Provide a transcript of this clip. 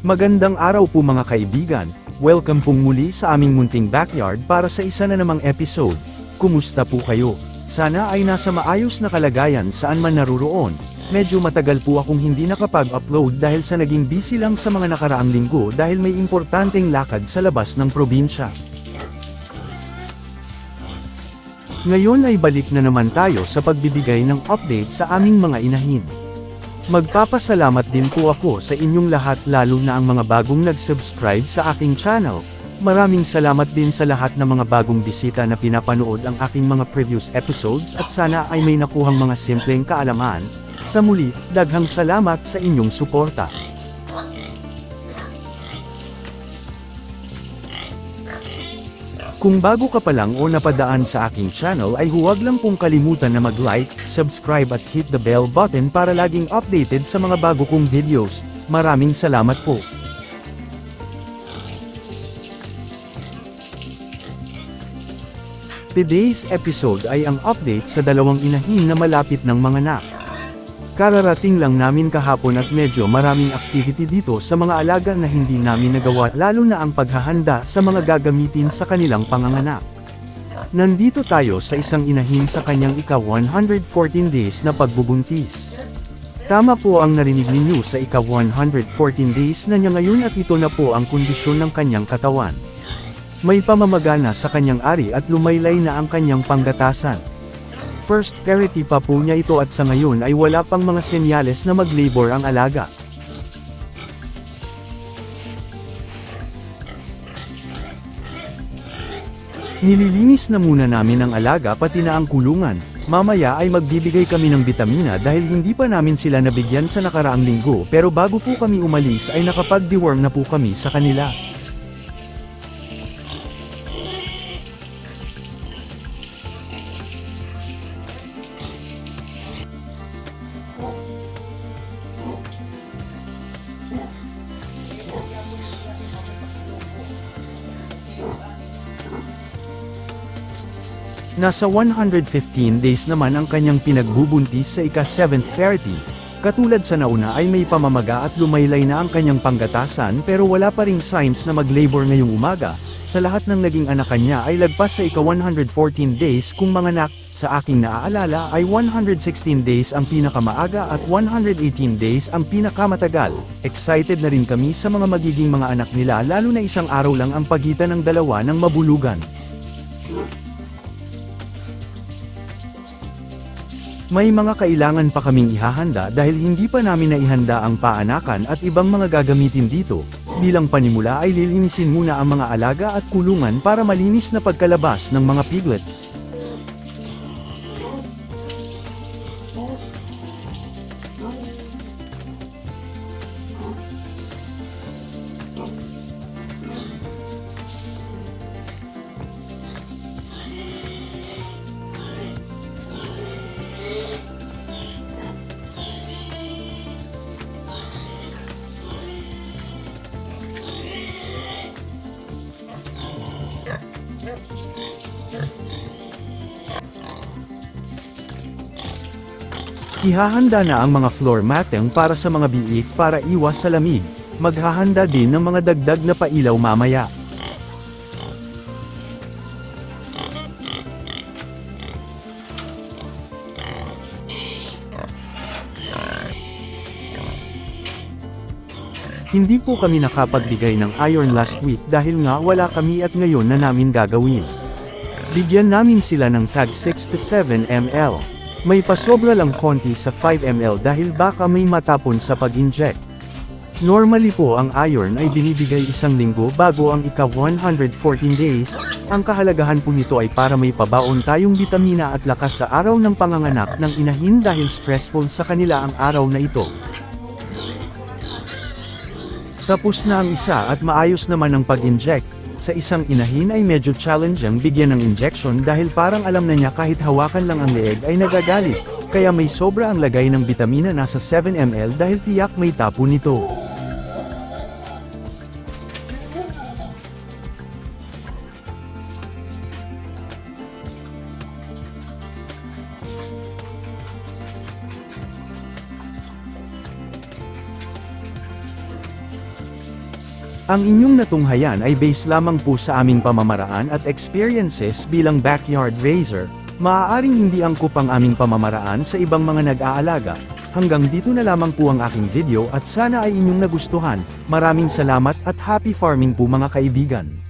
Magandang araw po mga kaibigan, welcome pong muli sa aming munting backyard para sa isa na namang episode. Kumusta po kayo? Sana ay nasa maayos na kalagayan saan man naruroon. Medyo matagal po akong hindi nakapag-upload dahil sa naging busy lang sa mga nakaraang linggo dahil may importanteng lakad sa labas ng probinsya. Ngayon ay balik na naman tayo sa pagbibigay ng update sa aming mga inahin. Magpapasalamat din po ako sa inyong lahat lalo na ang mga bagong nag-subscribe sa aking channel. Maraming salamat din sa lahat ng mga bagong bisita na pinapanood ang aking mga previous episodes at sana ay may nakuhang mga simpleng kaalaman. Sa muli, daghang salamat sa inyong suporta. Kung bago ka pa lang o napadaan sa aking channel ay huwag lang pong kalimutan na mag-like, subscribe at hit the bell button para laging updated sa mga bago kong videos. Maraming salamat po. Today's episode ay ang update sa dalawang inahin na malapit ng mga anak. Kararating lang namin kahapon at medyo maraming activity dito sa mga alaga na hindi namin nagawa lalo na ang paghahanda sa mga gagamitin sa kanilang panganganak. Nandito tayo sa isang inahin sa kanyang ika 114 days na pagbubuntis. Tama po ang narinig ninyo sa ika 114 days na niya ngayon at ito na po ang kondisyon ng kanyang katawan. May pamamagana sa kanyang ari at lumaylay na ang kanyang panggatasan. First parity pa po niya ito at sa ngayon ay wala pang mga senyales na mag-labor ang alaga. Nililinis na muna namin ang alaga pati na ang kulungan. Mamaya ay magbibigay kami ng bitamina dahil hindi pa namin sila nabigyan sa nakaraang linggo pero bago po kami umalis ay nakapag-deworm na po kami sa kanila. Nasa 115 days naman ang kanyang pinagbubuntis sa ika-7th parity. Katulad sa nauna ay may pamamaga at lumaylay na ang kanyang panggatasan pero wala pa ring signs na mag-labor ngayong umaga. Sa lahat ng naging anak kanya ay lagpas sa ika-114 days kung mga nak, sa aking naaalala ay 116 days ang pinakamaaga at 118 days ang pinakamatagal. Excited na rin kami sa mga magiging mga anak nila lalo na isang araw lang ang pagitan ng dalawa ng mabulugan. May mga kailangan pa kaming ihahanda dahil hindi pa namin naihanda ang paanakan at ibang mga gagamitin dito. Bilang panimula ay lilinisin muna ang mga alaga at kulungan para malinis na pagkalabas ng mga piglets. Ihahanda na ang mga floor matting para sa mga biik para iwas sa lamig. Maghahanda din ng mga dagdag na pailaw mamaya. Hindi po kami nakapagbigay ng iron last week dahil nga wala kami at ngayon na namin gagawin. Bigyan namin sila ng tag 6 to 7 ml. May pasobra lang konti sa 5 ml dahil baka may matapon sa pag-inject. Normally po ang iron ay binibigay isang linggo bago ang ika 114 days, ang kahalagahan po nito ay para may pabaon tayong bitamina at lakas sa araw ng panganganak ng inahin dahil stressful sa kanila ang araw na ito. Tapos na ang isa at maayos naman ang pag-inject. Sa isang inahin ay medyo challenging bigyan ng injection dahil parang alam na niya kahit hawakan lang ang leeg ay nagagalit, kaya may sobra ang lagay ng bitamina nasa 7 ml dahil tiyak may tapo nito. Ang inyong natunghayan ay base lamang po sa aming pamamaraan at experiences bilang backyard raiser, maaaring hindi angkop ang aming pamamaraan sa ibang mga nag-aalaga. Hanggang dito na lamang po ang aking video at sana ay inyong nagustuhan. Maraming salamat at happy farming po mga kaibigan.